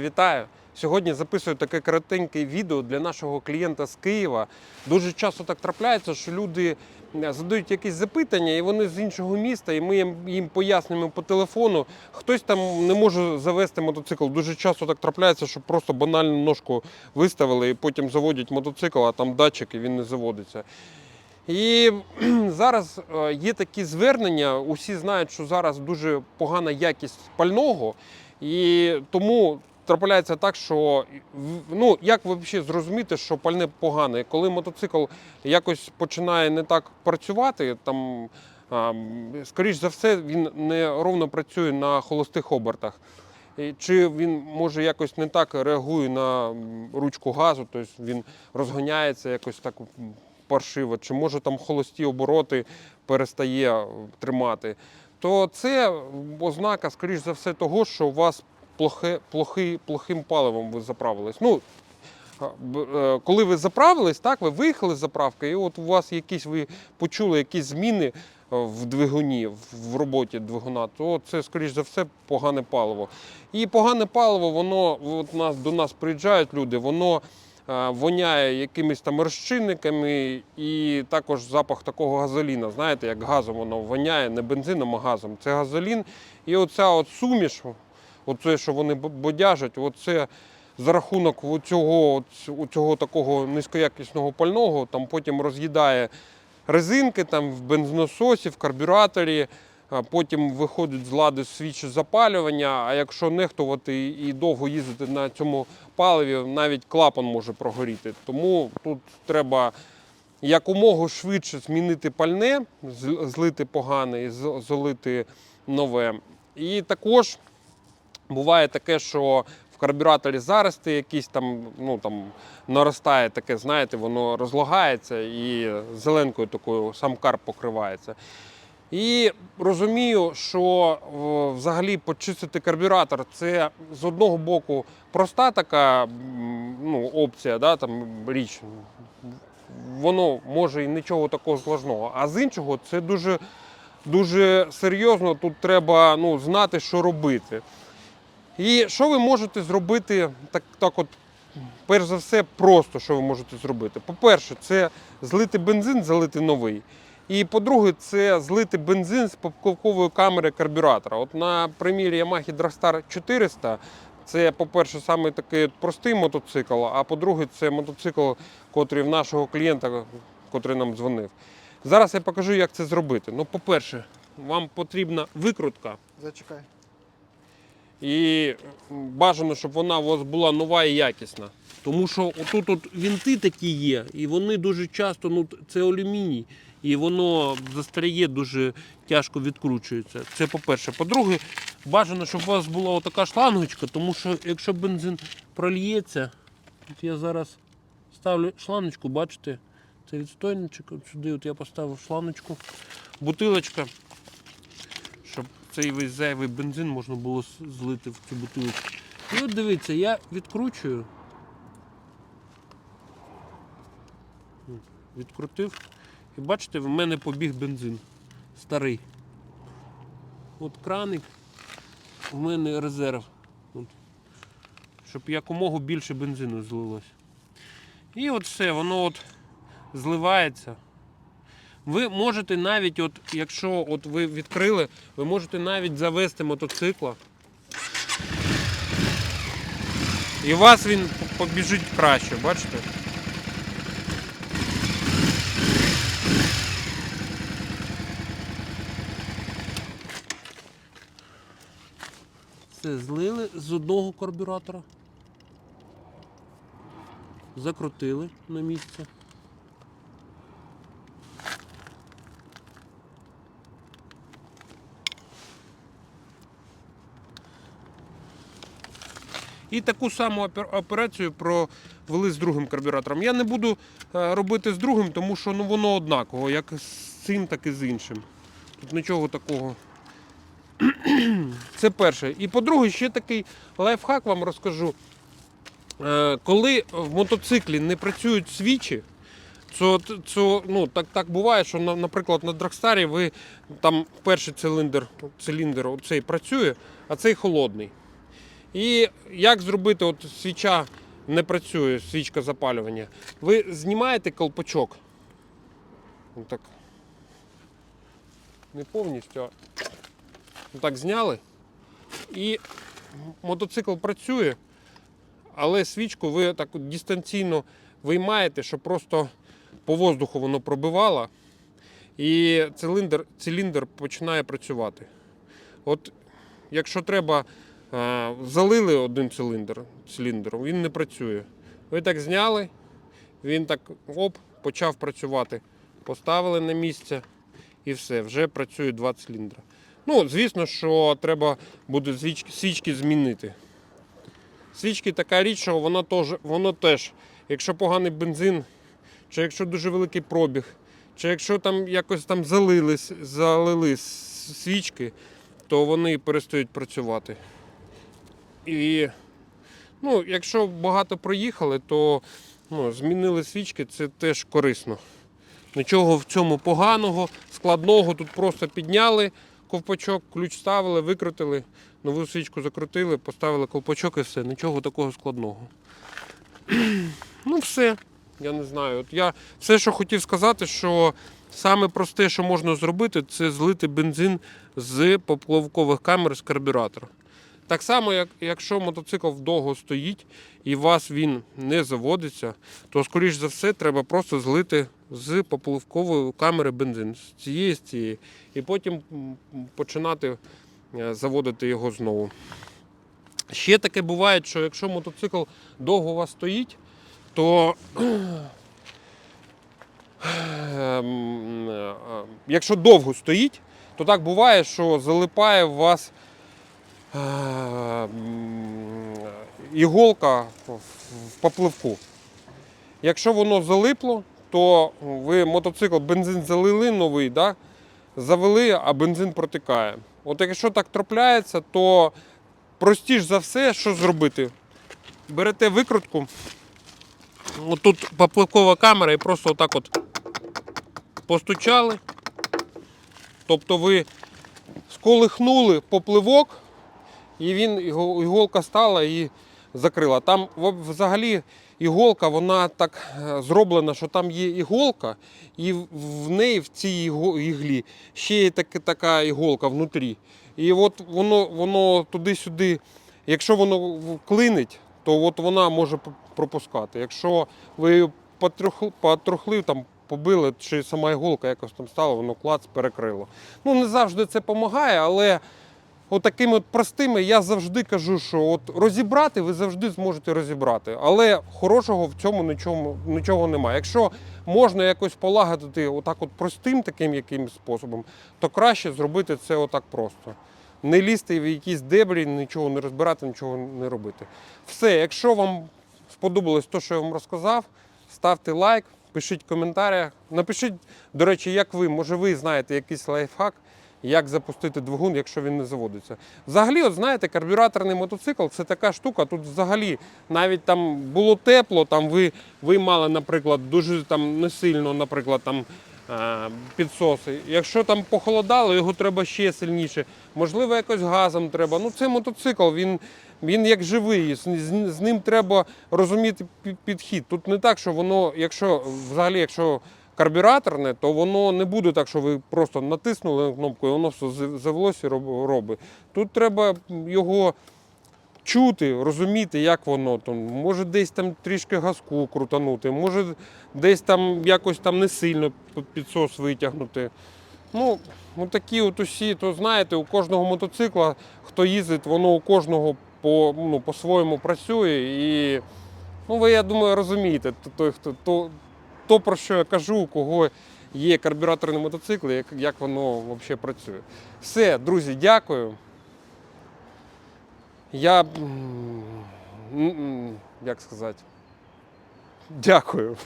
Вітаю! Сьогодні записую таке коротеньке відео для нашого клієнта з Києва. Дуже часто так трапляється, що люди задають якісь запитання, і вони з іншого міста, і ми їм, їм пояснюємо по телефону. Хтось там не може завести мотоцикл. Дуже часто так трапляється, що просто банальну ножку виставили і потім заводять мотоцикл, а там датчик і він не заводиться. І зараз е, є такі звернення. Усі знають, що зараз дуже погана якість пального, і тому трапляється так, що ну як взагалі зрозуміти, що пальне погане, коли мотоцикл якось починає не так працювати, там скоріш за все він не ровно працює на холостих обертах. Чи він може якось не так реагує на ручку газу, тобто він розганяється якось так паршиво, чи може там холості обороти перестає е, тримати, то це ознака, скоріш за все, того, що у вас плохе, плохий, плохим паливом ви заправились. Ну, е, коли ви заправились, так, ви виїхали з заправки, і от у вас якісь ви почули якісь зміни е, в двигуні, в- в роботі двигуна, то це, скоріш за все, погане паливо. І погане паливо, воно от нас, до нас приїжджають люди, воно е, воняє якимись там розчинниками, і також запах такого газоліна. Знаєте, як газом воно воняє, не бензином, а газом. Це газолін. І оця от суміш, оце, що вони бодяжать, оце за рахунок цього, цього такого низькоякісного пального, там потім роз'їдає резинки там в бензонасосі, в карбюраторі. Потім виходить з ладу свічі запалювання. А якщо нехтувати і довго їздити на цьому паливі, навіть клапан може прогоріти. Тому тут треба якомога швидше змінити пальне, злити погане і з- залити нове. І також буває таке, що в карбюраторі зарости якісь там, ну там наростає таке, знаєте, воно розлагається і зеленкою такою сам карп покривається. І розумію, що взагалі почистити карбюратор це з одного боку проста така ну, опція, да, там, річ. Воно може і нічого такого складного. А з іншого це дуже, дуже серйозно. Тут треба ну, знати, що робити. І що ви можете зробити так, так от, перш за все, просто що ви можете зробити. По-перше, це злити бензин, залити новий. І по-друге, це злити бензин з поплавкової камери карбюратора. От на примірі Yamaha Dragstar 400 це, по-перше, саме такий простий мотоцикл, а по-друге, це мотоцикл, котрий в нашого клієнта, котрий нам дзвонив. Зараз я покажу, як це зробити. Ну, по-перше, вам потрібна викрутка. Зачекай. І бажано, щоб вона у вас була нова і якісна. Тому що отут от вінти такі є, і вони дуже часто, ну це алюміній, і воно застаріє, дуже тяжко відкручується. Це по-перше. По-друге, бажано, щоб у вас була отака шлангочка, тому що якщо бензин прольється, от я зараз ставлю шлангочку, бачите, це відстойничок, от сюди от я поставив шлангочку, бутилочка цей весь зайвий бензин можна було злити в цю бутилочку. І от дивіться, я відкручую. Відкрутив. І бачите, в мене побіг бензин. Старий. От краник, в мене резерв. От. Щоб якомога більше бензину злилось. І от все, воно от зливається. Ви можете навіть, от, якщо от ви відкрили, ви можете навіть завести мотоцикла. І у вас він побіжить краще, бачите? Все, злили з одного карбюратора. Закрутили на місце. І таку саму операцію провели з другим карбюратором. Я не буду е, робити з другим, тому що ну, воно однаково, як з цим, так і з іншим. Тут нічого такого. Це перше. І по-друге, ще такий лайфхак вам розкажу. Е, Коли в мотоциклі не працюють свічі, це, це, ну, так, так буває, що, наприклад, на Драгстарі ви там перший циліндр, циліндр оцей працює, а цей холодний. І як зробити, от свіча не працює, свічка запалювання. Ви знімаєте колпачок. Так. Не повністю, а так зняли. І мотоцикл працює, але свічку ви так дистанційно виймаєте, щоб просто по воздуху воно пробивало. І циліндр, циліндр починає працювати. От якщо треба, залили один циліндр, циліндр, він не працює. Ви так зняли, він так оп, почав працювати. Поставили на місце і все, вже працює два циліндри. Ну, звісно, що треба буде свічки, змінити. Свічки така річ, що воно теж, воно теж, якщо поганий бензин, чи якщо дуже великий пробіг, чи якщо там якось там залились, залили свічки, то вони перестають працювати. І ну, якщо багато проїхали, то ну, змінили свічки, це теж корисно. Нічого в цьому поганого, складного. Тут просто підняли ковпачок, ключ ставили, викрутили, нову свічку закрутили, поставили ковпачок і все. Нічого такого складного. Ну, все. Я не знаю. От я все, що хотів сказати, що саме просте, що можна зробити, це злити бензин з поплавкових камер з карбюратора. Так само, як якщо мотоцикл довго стоїть і у вас він не заводиться, то, скоріш за все, треба просто злити з поплавкової камери бензин з цієї з цієї, і потім починати е, заводити його знову. Ще таке буває, що якщо мотоцикл довго у вас стоїть, то ем, е, якщо довго стоїть, то так буває, що залипає у вас е, іголка в- попливку. Якщо воно залипло, то ви мотоцикл, бензин залили новий, да? завели, а бензин протикає. От якщо так трапляється, то простіш за все, що зробити? Берете викрутку, отут попливкова камера і просто отак от постучали. Тобто ви сколихнули попливок, і він, іго- іголка стала і закрила. Там взагалі іголка, вона так е, зроблена, що там є іголка, і в- неї в цій іглі ще є так, така іголка внутрі. І от воно, воно туди-сюди, якщо воно клинить, то от вона може пропускати. Якщо ви потрохли там побили, чи сама іголка якось там стала, воно клац перекрило. Ну не завжди це допомагає, але от такими от простими я завжди кажу, що от розібрати ви завжди зможете розібрати. Але хорошого в цьому нічого, нічого немає. Якщо можна якось полагодити отак от простим таким якимось способом, то краще зробити це отак просто. Не лізти в якісь дебрі, нічого не розбирати, нічого не робити. Все, якщо вам сподобалось те, що я вам розказав, ставте лайк, пишіть в коментарях. Напишіть, до речі, як ви, може ви знаєте якийсь лайфхак, як запустити двигун, якщо він не заводиться. Взагалі, от знаєте, карбюраторний мотоцикл це така штука. Тут взагалі навіть там було тепло, там ви, ви мали, наприклад, дуже там не сильно, наприклад, там. е, Підсоси. Якщо там похолодало, його треба ще сильніше. Можливо, якось газом треба. Ну, це мотоцикл, він, він як живий. З, ним треба розуміти підхід. Тут не так, що воно, якщо взагалі, якщо карбюраторне, то воно не буде так, що ви просто натиснули кнопку, і воно все з- завелося і робить. Тут треба його чути, розуміти, як воно там. Може десь там трішки газку крутанути, може десь там якось там не сильно підсос витягнути. Ну, ну такі от усі, то знаєте, у кожного мотоцикла, хто їздить, воно у кожного по, ну, по-своєму працює. І ну, ви, я думаю, розумієте, той, хто, то, то, про що я кажу, у кого є карбюраторний мотоцикл, як, як воно взагалі працює. Все, друзі, дякую. Я. Як сказати? Дякую.